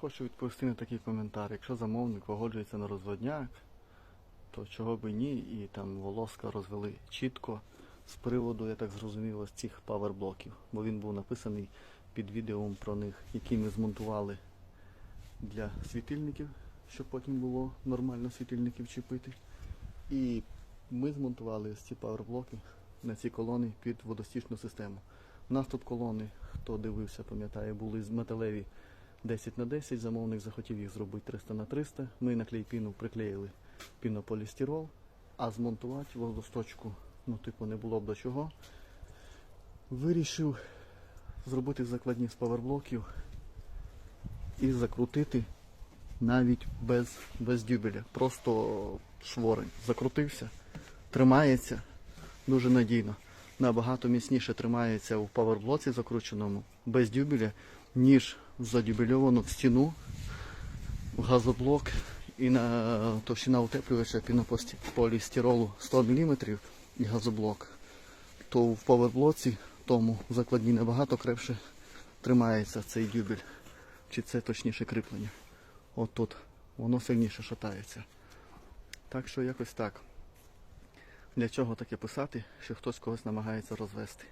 Хочу відповісти на такий коментар. Якщо замовник погоджується на розводняк, то чого би ні, і там волоска розвели чітко з приводу, я так зрозумів, ось цих паверблоків. Бо він був написаний під відео про них, які ми змонтували для світильників, щоб потім було нормально світильників чіпити. І ми змонтували ось ці паверблоки на ці колони під водостічну систему. У нас тут колони, хто дивився, пам'ятає, були з металеві 10 на 10, замовник захотів їх зробити 300 на 300. Ми на клейпіну приклеїли пінополістирол, а змонтувати водосточку, ну типу не було б до чого. Вирішив зробити закладні з паверблоків і закрутити навіть без, без дюбеля. Просто шворень. Закрутився, тримається дуже надійно. Набагато міцніше тримається у паверблоці закрученому без дюбеля, ніж в стіну, в газоблок і на товщина утеплювача пінополістиролу 100 мм і газоблок. То в паверблоці тому закладні набагато крепше тримається цей дюбель. Чи це точніше кріплення. От тут воно сильніше шатається. Так що якось так. Для чого таке писати, що хтось когось намагається розвести?